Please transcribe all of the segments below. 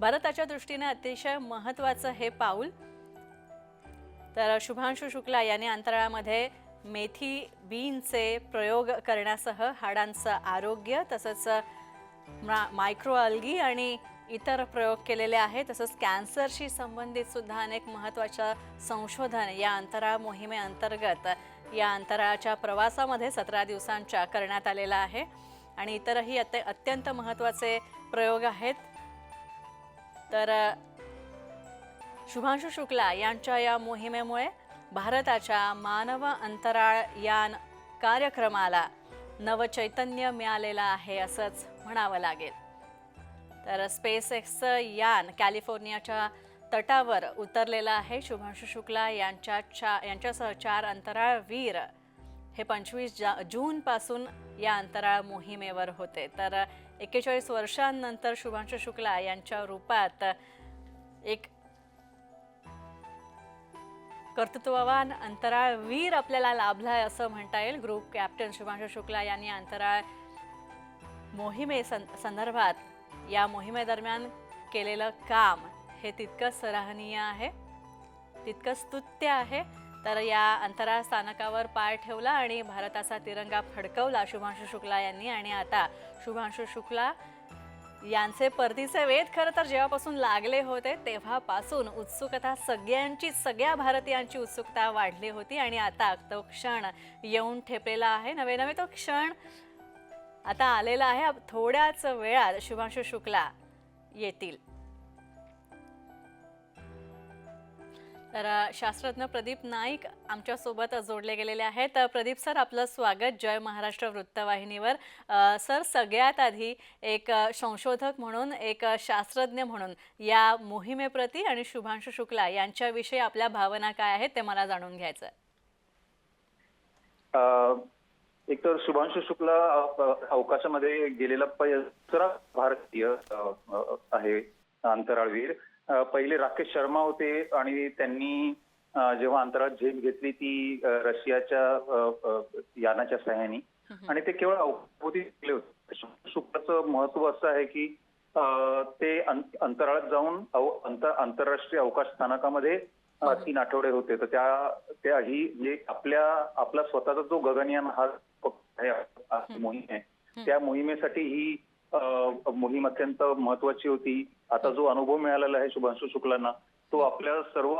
भारताच्या दृष्टीने अतिशय महत्त्वाचं हे पाऊल. तर शुभांशु शुक्ला यांनी अंतराळामध्ये मेथी बीनचे प्रयोग करण्यासह हाडांचं आरोग्य तसंच मा मायक्रो अल्गी आणि इतर प्रयोग केलेले आहेत. तसंच कॅन्सरशी संबंधित सुद्धा अनेक महत्त्वाचं संशोधन या अंतराळ मोहिमेअंतर्गत या अंतराळाच्या प्रवासामध्ये सतरा दिवसांच्या करण्यात आलेला आहे. आणि इतरही अत्य अत्यंत महत्त्वाचे प्रयोग आहेत. तर शुभांशु शुक्ला यांच्या या मोहिमेमुळे भारताच्या मानव अंतराळ यान कार्यक्रमाला नवचैतन्य मिळालेलं आहे असंच म्हणावं लागेल. तर स्पेस एक्सचं यान कॅलिफोर्नियाच्या तटावर उतरलेलं आहे शुभांशु शुक्ला यांच्या चा यांच्यासह चार अंतराळवीर हे पंचवीस जा जूनपासून या अंतराळ मोहिमेवर होते. तर एक्केचाळीस वर्षांनंतर शुभांशु शुक्ला यांच्या रूपात एक कर्तृत्ववान अंतराळवीर आपल्याला लाभलाय असं म्हणता येईल. ग्रुप कॅप्टन शुभांशु शुक्ला यांनी अंतराळ मोहिमे सं संदर्भात या मोहिमेदरम्यान केलेलं काम हे तितकंच सराहनीय आहे तितकंच स्तुत्य आहे. तर या अंतराळ स्थानकावर पाय ठेवला आणि भारताचा तिरंगा फडकवला शुभांशु शुक्ला यांनी. आणि आता शुभांशु शुक्ला यांचे परतीचे वेध खरं तर जेव्हापासून लागले होते तेव्हापासून उत्सुकता सगळ्यांची सगळ्या भारतीयांची उत्सुकता वाढली होती. आणि आता तो क्षण येऊन ठेपलेला आहे. नवे नवे तो क्षण आता आलेला आहे. थोड्याच वेळात शुभांशु शुक्ला येतील. तर शास्त्रज्ञ प्रदीप नाईक आमच्यासोबत जोडले गेलेले आहेत. तर प्रदीप सर आपलं स्वागत. जय महाराष्ट्र वृत्तवाहिनीवर. सर सगळ्यात आधी एक संशोधक म्हणून एक शास्त्रज्ञ म्हणून या मोहिमेप्रती आणि शुभांशु शुक्ला यांच्याविषयी आपल्या भावना काय आहेत ते मला जाणून घ्यायचं आहे. एक तर शुभांशु शुक्ला अवकाशामध्ये गेलेला दुसरा भारतीय आहे अंतराळवीर. पहिले राकेश शर्मा होते आणि त्यांनी जेव्हा अंतराळ झेप घेतली ती रशियाच्या यानाच्या सहाय्याने आणि ते केवळ अवकाशाभोवती गेले होते. शुक्लाचं महत्त्व असं आहे की ते अंतराळात जाऊन आंतरराष्ट्रीय अवकाश स्थानकामध्ये तीन आठवडे होते. तर त्या त्या ही म्हणजे आपल्या आपला स्वतःचा जो गगनयान हा मोहीम आहे. त्या मोहिमेसाठी ही मोहीम अत्यंत महत्वाची होती. आता जो अनुभव मिळालेला आहे शुभांशु शुक्लांना तो आपल्या सर्व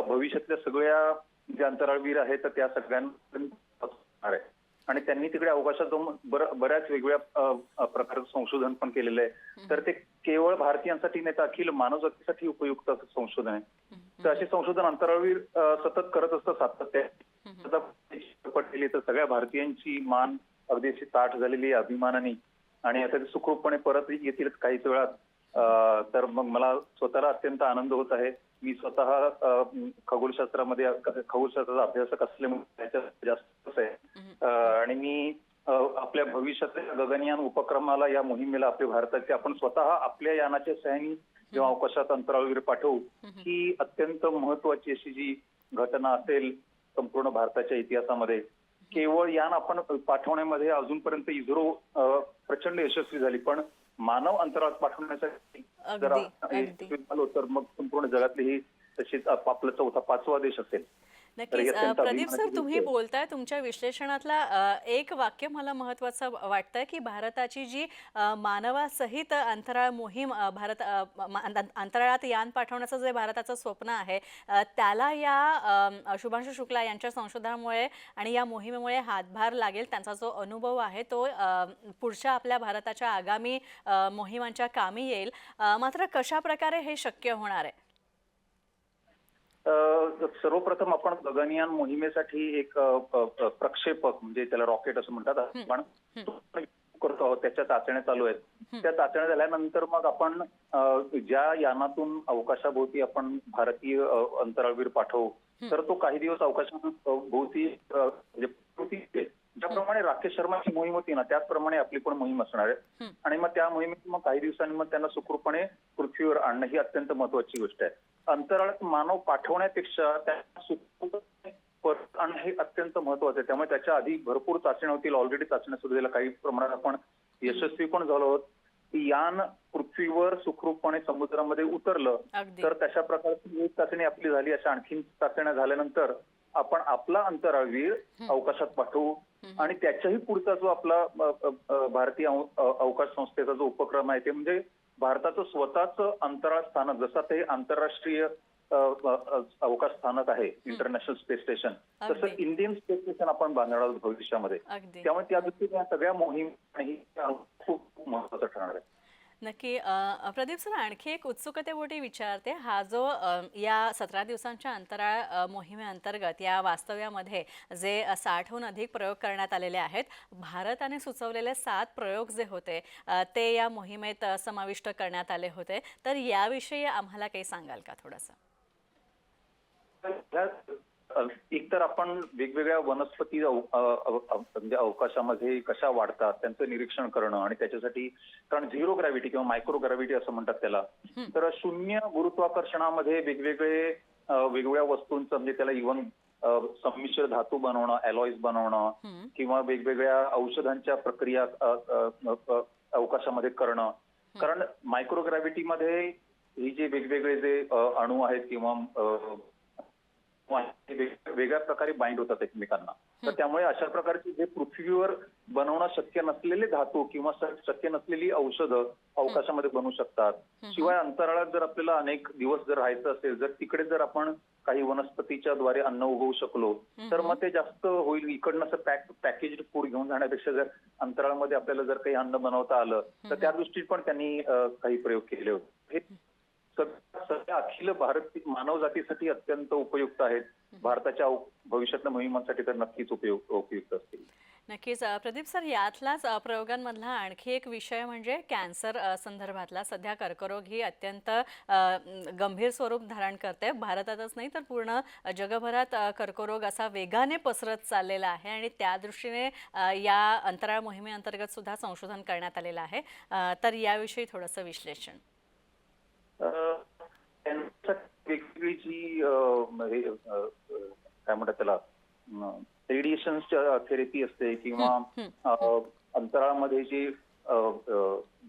भविष्यातल्या सगळ्या जे अंतराळवीर आहेत तर त्या आहे. आणि त्यांनी तिकडे अवकाशात जाऊन बऱ्याच वेगवेगळ्या प्रकारचं संशोधन पण केलेलं आहे. तर ते केवळ भारतीयांसाठी नाही तर अखिल मानवजातीसाठी उपयुक्त असं संशोधन आहे. तर असे संशोधन अंतराळवीर सतत करत असतं सातत्य. पडलेली तर सगळ्या भारतीयांची मान अगदी अशी ताठ झालेली आहे अभिमानाने. आणि आता ते सुखरूपपणे परत येतीलच काहीच वेळात. तर मग मला स्वतःला अत्यंत आनंद होत आहे. मी स्वतः खगोलशास्त्रामध्ये खगोलशास्त्राचा अभ्यासक असल्यामुळे त्याच्यात जास्त आहे. आणि मी आपल्या भविष्यातल्या गगनयान उपक्रमाला या मोहिमेला आपल्या भारताचे आपण स्वतः आपल्या यानाच्या सहाय्याने जेव्हा अवकाशात अंतराळवीर पाठवू ही अत्यंत महत्वाची अशी जी घटना असेल संपूर्ण भारताच्या इतिहासामध्ये केवळ यान आपण पाठवण्यामध्ये अजूनपर्यंत इस्रो प्रचंड यशस्वी झाली. पण मानव अंतराळात पाठवण्यासाठी जर तर मग संपूर्ण जगातली ही तशीच आप- आपला चौथा पाचवा देश असेल. नक्कीच प्रदीप सर तुम्ही. बोलताय तुमच्या विश्लेषणातला एक वाक्य मला महत्वाचं वाटतंय की भारताची जी मानवासहित अंतराळ मोहीम भारत अंतराळात यान पाठवण्याचं जे भारताचं स्वप्न आहे त्याला या शुभांशु शुक्ला यांच्या संशोधनामुळे आणि या मोहिमेमुळे हातभार लागेल त्यांचा जो अनुभव आहे तो पुढच्या आपल्या भारताच्या आगामी मोहिमांच्या कामी येईल मात्र कशा प्रकारे हे शक्य होणार आहे सर्वप्रथम आपण गगनयान मोहिमेसाठी एक प्रक्षेपक म्हणजे त्याला रॉकेट असं म्हणतात आपण करतो आहोत. त्याच्या चाचण्या चालू आहेत. त्या चाचण्या झाल्यानंतर मग आपण ज्या यानातून अवकाशाभोवती आपण भारतीय अंतराळवीर पाठवू तर तो काही दिवस अवकाशाभोवती म्हणजे. ज्याप्रमाणे राकेश शर्माची मोहीम होती ना त्याचप्रमाणे आपली पण मोहीम असणार आहे. आणि मग त्या मोहिमेत मग काही दिवसांनी मग त्यांना सुखरूपपणे पृथ्वीवर आणणं ही अत्यंत महत्वाची गोष्ट आहे. अंतराळात मानव पाठवण्यापेक्षा परत आणणं हे अत्यंत महत्वाचं आहे. त्यामुळे त्याच्या आधी भरपूर चाचण्या होतील. ऑलरेडी चाचण्या सुरू झाल्या. काही प्रमाणात आपण यशस्वी पण झालो आहोत. यान पृथ्वीवर सुखरूपपणे समुद्रामध्ये उतरलं तर तशा प्रकारची एक चाचणी आपली झाली. अशा आणखीन चाचण्या झाल्यानंतर आपण आपला अंतराळवीर अवकाशात पाठवू. आणि त्याच्याही पुढचा जो आपला भारतीय अवकाश संस्थेचा जो उपक्रम आहे ते म्हणजे भारताचं स्वतःच अंतराळ स्थानक जसं हे आंतरराष्ट्रीय अवकाश स्थानक आहे इंटरनॅशनल स्पेस स्टेशन तसं. इंडियन स्पेस स्टेशन आपण बांधणार आहोत भविष्यामध्ये. त्यामुळे त्या दृष्टीने या सगळ्या मोहीम ही खूप महत्वाचं ठरणार आहे. नक्की प्रदीप सर आणखी एक उत्सुकतेपोटी विचारते. हा जो या सतरा दिवसांच्या अंतराळ मोहिमेअंतर्गत या वास्तव्यामध्ये जे साठहून अधिक प्रयोग करण्यात आलेले आहेत भारताने सुचवलेले सात प्रयोग जे होते ते या मोहिमेत समाविष्ट करण्यात आले होते. तर याविषयी आम्हाला काही सांगाल का थोडंसं? एकतर आपण वेगवेगळ्या वनस्पती म्हणजे अवकाशामध्ये कशा वाढतात त्यांचं निरीक्षण करणं आणि त्याच्यासाठी कारण झिरो ग्रॅव्हिटी किंवा मायक्रो ग्रॅव्हिटी असं म्हणतात त्याला. तर शून्य गुरुत्वाकर्षणामध्ये वेगवेगळे वेगवेगळ्या वस्तूंचं म्हणजे त्याला इव्हन संमिश्र धातू बनवणं अलॉईज बनवणं. किंवा वेगवेगळ्या औषधांच्या प्रक्रिया अवकाशामध्ये करणं. कारण मायक्रोग्रॅव्हिटीमध्ये ही जे वेगवेगळे जे अणू आहेत किंवा वेगळ्या प्रकारे बाइंड होतात एकमेकांना. तर त्यामुळे अशा प्रकारचे जे पृथ्वीवर बनवणं शक्य नसलेले धातू किंवा शक्य नसलेली औषधं अवकाशामध्ये बनू शकतात. शिवाय अंतराळात जर आपल्याला अनेक दिवस जर राहायचं असेल जर तिकडे जर आपण काही वनस्पतीच्या द्वारे अन्न उगवू शकलो तर मग ते जास्त होईल. इकडनं असं पॅक पॅकेज फूड घेऊन जाण्यापेक्षा जर अंतराळमध्ये आपल्याला जर काही अन्न बनवता आलं तर त्या दृष्टीने पण त्यांनी काही प्रयोग केले होते. हे सगळ्या अखिल भारतीय मानव जातीसाठी अत्यंत उपयुक्त आहेत. भारताच्या भविष्यातल्या मोहिमांसाठी तर नक्कीच उपयुक्त असतील. नक्कीच प्रदीप सर यातलाच प्रयोगांमधला आणखी एक विषय म्हणजे कॅन्सर संदर्भातला. सध्या कर्करोग ही अत्यंत गंभीर स्वरूप धारण करते. भारतातच नाही तर पूर्ण जगभरात कर्करोग असा वेगाने पसरत चाललेला आहे आणि त्या दृष्टीने या अंतराळ मोहिमेअंतर्गत सुद्धा संशोधन करण्यात आलेलं आहे. तर याविषयी थोडंसं विश्लेषण. वेगवेगळी जी काय म्हणतात त्याला रेडिएशन थेरपी असते किंवा अंतराळामध्ये जे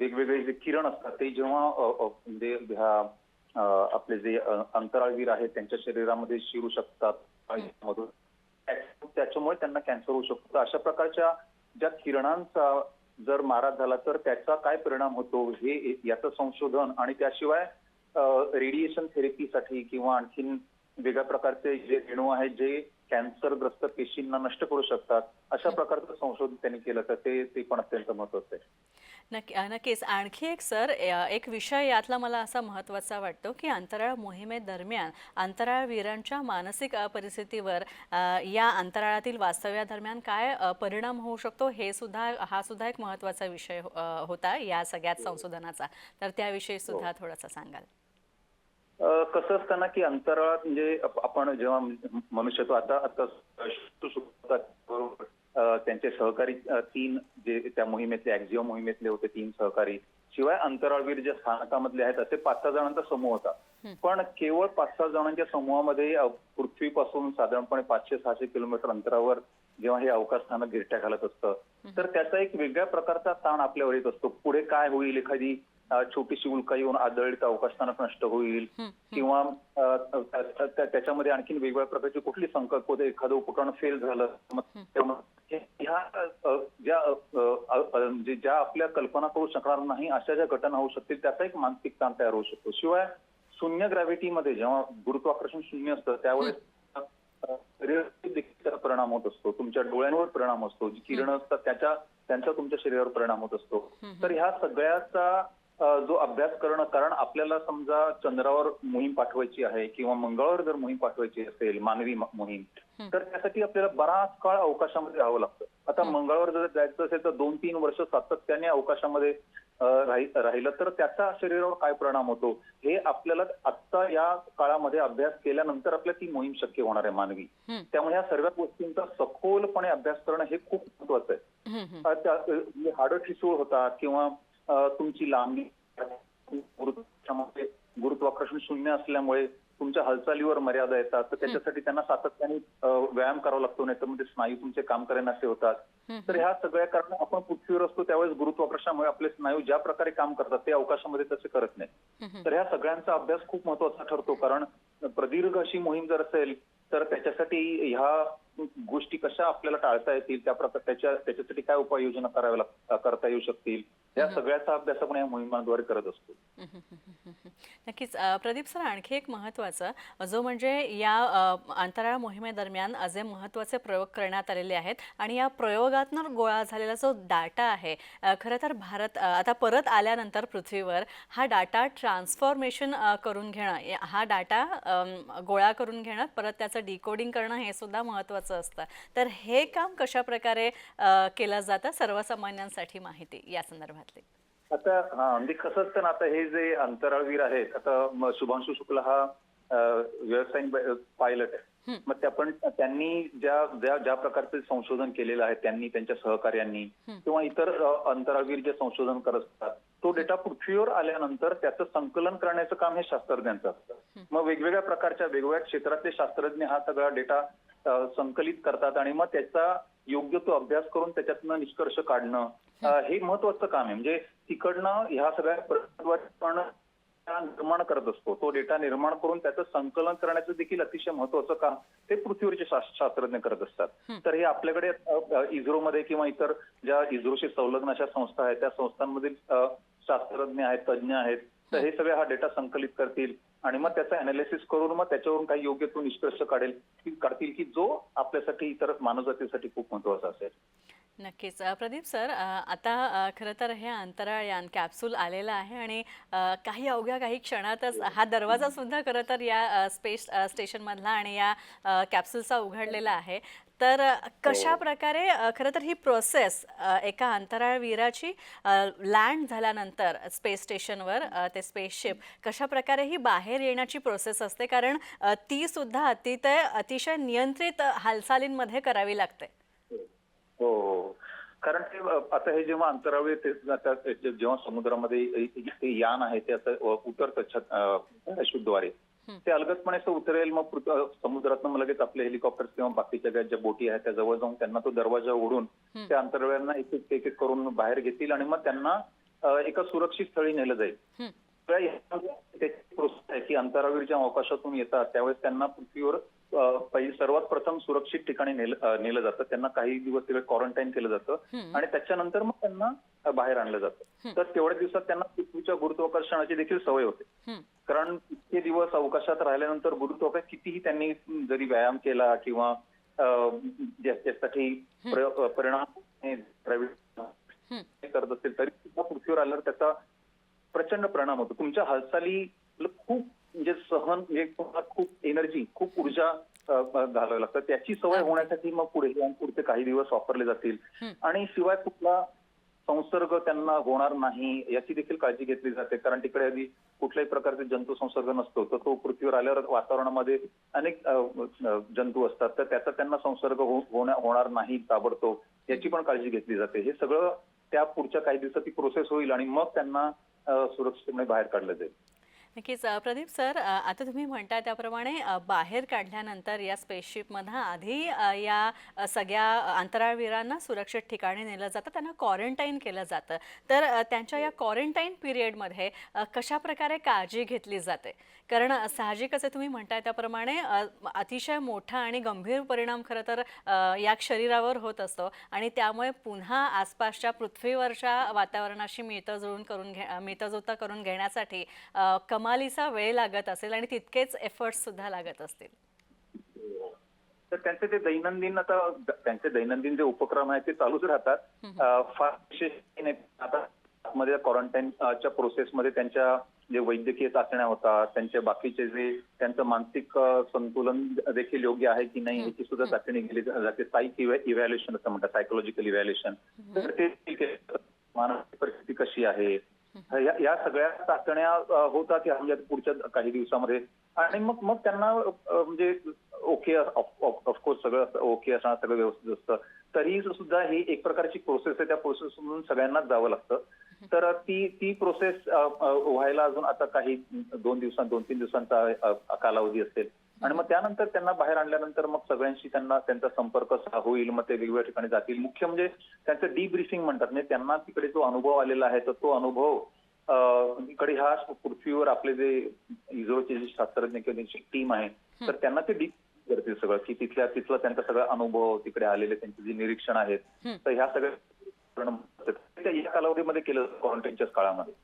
वेगवेगळे जे किरण असतात ते जेव्हा म्हणजे आपले जे अंतराळवीर आहेत त्यांच्या शरीरामध्ये शिरू शकतात मधून त्याच्यामुळे त्यांना कॅन्सर होऊ शकतो. अशा प्रकारच्या ज्या किरणांचा जर मारा झाला तर त्याचा काय परिणाम होतो हे याचं संशोधन आणि त्याशिवाय रेडिएशन थेरपीसाठी किंवा आणखीन वेगळ्या प्रकारचे जे रेणू आहेत जे कॅन्सरग्रस्त पेशींना नष्ट करू शकतात अशा प्रकारचं संशोधन त्यांनी केलं तर ते ते पण अत्यंत महत्वाचं आहे. नक्की नक्कीच. आणखी एक सर एक विषय यातला मला असा महत्त्वाचा वाटतो की अंतराळ मोहिमेदरम्यान अंतराळवीरांच्या मानसिक परिस्थितीवर या अंतराळातील वास्तव्यादरम्यान काय परिणाम होऊ शकतो हे सुद्धा हा सुद्धा एक महत्त्वाचा विषय होता या सगळ्यात संशोधनाचा. तर त्याविषयी सुद्धा थोडंसं सांगाल. कसं असतं ना की अंतराळात म्हणजे आप- आपण जेव्हा मनुष्य तो आता आता बरोबर. त्यांचे सहकारी तीन जे त्या मोहिमेतले ऍक्झिओ मोहिमेतले होते तीन सहकारी. शिवाय अंतराळवीर जे स्थानकामधले आहेत असे पाच सहा जणांचा समूह होता. पण केवळ पाच सहा जणांच्या समूहामध्ये पृथ्वीपासून साधारणपणे पाचशे सहाशे किलोमीटर अंतरावर जेव्हा हे अवकाश स्थानक गिरट्या घालत असतं तर त्याचा एक वेगळ्या प्रकारचा ताण आपल्यावर येत असतो. पुढे काय होईल एखादी छोटीशी उल्का येऊन आदळली तर अवकाश स्थानक नष्ट होईल. किंवा त्याच्यामध्ये आणखीन वेगवेगळ्या प्रकारची कुठली संकल्प होते? एखादं उपकरण फेल झालं मग ह्या ज्या म्हणजे ज्या आपल्या कल्पना करू शकणार नाही अशा ज्या घटना होऊ शकतील त्याचा एक मानसिक ताण तयार होऊ शकतो. शिवाय शून्य ग्रॅव्हिटीमध्ये जेव्हा गुरुत्वाकर्षण शून्य असतं त्यावेळेस त्याचा परिणाम होत असतो. तुमच्या डोळ्यांवर परिणाम असतो. जी किरण असतात त्याच्या त्यांचा तुमच्या शरीरावर परिणाम होत असतो. तर ह्या सगळ्याचा जो अभ्यास करणं कारण आपल्याला समजा चंद्रावर मोहीम पाठवायची आहे किंवा मंगळावर जर मोहीम पाठवायची असेल मानवी मोहीम तर त्यासाठी आपल्याला बराच काळ अवकाशामध्ये राहावं लागतं. आता मंगळावर जर जायचं असेल तर दोन तीन वर्ष सातत्याने अवकाशामध्ये राहिलं तर त्याचा शरीरावर काय परिणाम होतो? हे आपल्याला आत्ता या काळामध्ये अभ्यास केल्यानंतर आपल्याला ती मोहीम शक्य होणार आहे मानवी. त्यामुळे या सर्व गोष्टींचा सखोलपणे अभ्यास करणं हे खूप महत्वाचं आहे. हाडं ठिसूळ होतात किंवा तुमची लांबी गुरुत्वाकर्षण शून्य असल्यामुळे तुमच्या हालचालीवर मर्यादा येतात तर त्याच्यासाठी त्यांना सातत्याने व्यायाम करावा लागतो नाही तर ते स्नायू तुमचे काम करेनासे होतात. तर ह्या सगळ्या कारण आपण पृथ्वीवर असतो त्यावेळेस गुरुत्वाकर्षणामुळे आपले स्नायू ज्या प्रकारे काम करतात ते अवकाशामध्ये तसे करत नाही. तर ह्या सगळ्यांचा अभ्यास खूप महत्त्वाचा ठरतो कारण प्रदीर्घ अशी मोहीम जर असेल तर त्याच्यासाठी ह्या गोष्टी कशा आपल्याला टाळता येतील त्या प्रकार त्याच्या त्याच्यासाठी काय उपाययोजना कराव्या करता येऊ शकतील या सगळ्याचा अभ्यास आपण या मोहिमांद्वारे करत असतो. नक्कीच प्रदीप सर आणखी एक महत्त्वाचं जो म्हणजे या अंतराळ मोहिमेदरम्यान जे महत्त्वाचे प्रयोग करण्यात आलेले आहेत आणि या प्रयोगातनं गोळा झालेला जो डाटा आहे खरं तर भारत आता परत आल्यानंतर पृथ्वीवर हा डाटा ट्रान्सफॉर्मेशन करून घेणं हा डाटा गोळा करून घेणं परत त्याचं डिकोडिंग करणं हे सुद्धा महत्त्वाचं असतं. तर हे काम कशा प्रकारे केलं जातं? सर्वसामान्यांसाठी माहिती या संदर्भातली. आता हा म्हणजे कसं असतं ना आता हे जे अंतराळवीर आहेत आता शुभांशु शुक्ला हा व्यावसायिक पायलट आहे. मग त्या पण त्यांनी ज्या ज्या ज्या प्रकारचे संशोधन केलेलं आहे त्यांनी त्यांच्या सहकार्यांनी. किंवा इतर अंतराळवीर जे संशोधन करत असतात तो डेटा पृथ्वीवर आल्यानंतर त्याचं संकलन करण्याचं काम हे शास्त्रज्ञांचं असतं मग वेगवेगळ्या प्रकारच्या वेगवेगळ्या क्षेत्रातले शास्त्रज्ञ हा सगळा डेटा संकलित करतात आणि मग त्याचा योग्य तो अभ्यास करून त्याच्यातनं निष्कर्ष काढणं हे. महत्वाचं काम आहे. म्हणजे तिकडनं ह्या सगळ्या निर्माण करत असतो. तो डेटा निर्माण करून त्याचं संकलन करण्याचं देखील अतिशय महत्वाचं काम ते पृथ्वीवरचे शास- शास्त्रज्ञ करत असतात. तर हे आपल्याकडे इस्रोमध्ये किंवा इतर ज्या इस्रोशी संलग्न अशा संस्था आहेत त्या संस्थांमधील शास्त्रज्ञ आहेत तज्ज्ञ आहेत तर हे सगळे हा डेटा संकलित करतील आणि मग त्याचा अनालिसिस करून मग त्याच्यावरून काही योग्य तो निष्कर्ष काढेल की काढतील की जो आपल्यासाठी इतर मानवजातीसाठी खूप महत्त्वाचा असेल. नक्कीच. प्रदीप सर आता खरं तर हे अंतराळयान कॅप्सूल आलेलं आहे आणि काही अवघ्या काही क्षणातच हा दरवाजा सुद्धा खरं तर या स्पेस स्टेशनमधला आणि या कॅप्सूलचा उघडलेला आहे. तर कशा प्रकारे अ, खरं तर ही प्रोसेस एका अंतराळवीराची लँड झाल्यानंतर स्पेस स्टेशनवर ते स्पेसशिप कशा प्रकारे ही बाहेर येण्याची प्रोसेस असते? कारण ती सुद्धा अतिशय अतिशय नियंत्रित हालचालींमध्ये करावी लागते. हो हो कारण ते आता हे जेव्हा अंतराळवीर ते आता जेव्हा समुद्रामध्ये यान आहे ते असं अ, उतरतं छत पॅराशूटद्वारे ते अलगदपणे असं उतरेल मग समुद्रातनं मग लगेच आपले हेलिकॉप्टर किंवा बाकीच्या ज्या बोटी आहेत त्या जवळ जाऊन त्यांना तो दरवाजा उडून त्या अंतराळवीरांना एक एक एक करून बाहेर घेतील आणि मग त्यांना एका सुरक्षित स्थळी नेलं जाईल. तर ह्यामध्ये त्याची प्रोसेस आहे की अंतराळवीर जेव्हा अवकाशातून येतात त्यावेळेस त्यांना पृथ्वीवर पहिली सर्वात प्रथम सुरक्षित ठिकाणी नेलं जातं. त्यांना काही दिवस तिकडे क्वारंटाईन केलं जातं. आणि त्याच्यानंतर मग त्यांना बाहेर आणलं जातं. तर तेवढ्या दिवसात त्यांना पृथ्वीच्या गुरुत्वाकर्षणाची देखील सवय होते. कारण इतके दिवस अवकाशात राहिल्यानंतर गुरुत्वाकर्षण कितीही त्यांनी जरी व्यायाम केला किंवा ज्यासाठी प्र- परिणाम. करत असतील तरी पृथ्वीवर आल्यावर त्याचा प्रचंड परिणाम होतो. तुमच्या हालचाली खूप म्हणजे सहन म्हणजे तुम्हाला खूप एनर्जी खूप ऊर्जा घालावी लागतात. त्याची सवय होण्यासाठी मग पुढे पुढचे काही दिवस वापरले जातील. आणि शिवाय कुठला संसर्ग त्यांना होणार नाही याची देखील काळजी घेतली जाते. कारण तिकडे आधी कुठल्याही प्रकारचे जंतू संसर्ग नसतो. तर तो पृथ्वीवर आल्यावर वातावरणामध्ये अनेक जंतू असतात. तर त्याचा त्यांना संसर्ग हो- होण्या- होणार नाही ताबडतोब याची पण काळजी घेतली जाते. हे सगळं त्या पुढच्या काही दिवसात ती प्रोसेस होईल आणि मग त्यांना सुरक्षितपणे बाहेर काढलं जाईल. नक्कीच प्रदीप सर आता तुम्ही म्हणताय त्याप्रमाणे बाहेर काढल्यानंतर या स्पेसशिपमधनं आधी या सगळ्या अंतराळवीरांना सुरक्षित ठिकाणी नेलं जातं त्यांना क्वारंटाईन केलं जातं. तर त्यांच्या या क्वारंटाईन पिरियडमध्ये कशा प्रकारे काळजी घेतली जाते? कारण साहजिकच तुम्ही म्हणताय त्याप्रमाणे अतिशय मोठा आणि गंभीर परिणाम खरं तर या शरीरावर होत असतो आणि त्यामुळे पुन्हा आसपासच्या पृथ्वीवरच्या वातावरणाशी मिळतं करून घे मिळतं करून घेण्यासाठी कमालीचा वेळ लागत असेल आणि तितकेच एफर्ट्स सुद्धा लागत असतील. तर त्यांचे ते दैनंदिन आता त्यांचे दैनंदिन जे उपक्रम आहेत ते चालूच राहतात. फार विशेष आता मध्ये क्वारंटाईनच्या प्रोसेसमध्ये त्यांच्या जे वैद्यकीय चाचण्या होतात त्यांचे बाकीचे जे त्यांचं मानसिक संतुलन देखील योग्य आहे की नाही याची सुद्धा चाचणी केली जाते. साईक इव्हॅल्युएशन असं म्हणतात सायकोलॉजिकल इव्हॅल्युएशन तर ते. मानसिक परिस्थिती कशी आहे? या या सगळ्या चाचण्या होतात या म्हणजे पुढच्या काही दिवसामध्ये. आणि मग मग त्यांना म्हणजे ओके ऑफकोर्स सगळं ओके असणार सगळं व्यवस्थित असतं. तरी सुद्धा ही एक प्रकारची प्रोसेस आहे त्या प्रोसेस मधून सगळ्यांनाच जावं लागतं. तर ती ती प्रोसेस व्हायला अजून आता काही दोन दिवसां दोन तीन दिवसांचा कालावधी असेल. आणि मग त्यानंतर त्यांना बाहेर आणल्यानंतर मग सगळ्यांशी त्यांना त्यांचा संपर्क होईल मग ते वेगवेगळ्या ठिकाणी जातील. मुख्य म्हणजे त्यांचं डीब्रिफिंग म्हणतात. म्हणजे त्यांना तिकडे जो अनुभव आलेला आहे तर तो अनुभव इकडे ह्या पृथ्वीवर आपले जे इस्रोचे जे शास्त्रज्ञ किंवा त्यांची टीम आहे तर त्यांना ते डीप करतील सगळं. की तिथल्या तिथला त्यांचा सगळा अनुभव तिकडे आलेले त्यांचे जे निरीक्षण आहेत. तर ह्या सगळ्या या कालावधीमध्ये केलं क्वारंटाईनच्या काळामध्ये.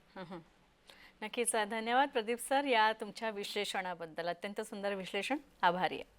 नक्कीच धन्यवाद प्रदीप सर या तुमच्या विश्लेषणाबद्दल. अत्यंत सुंदर विश्लेषण. आभारी आहे.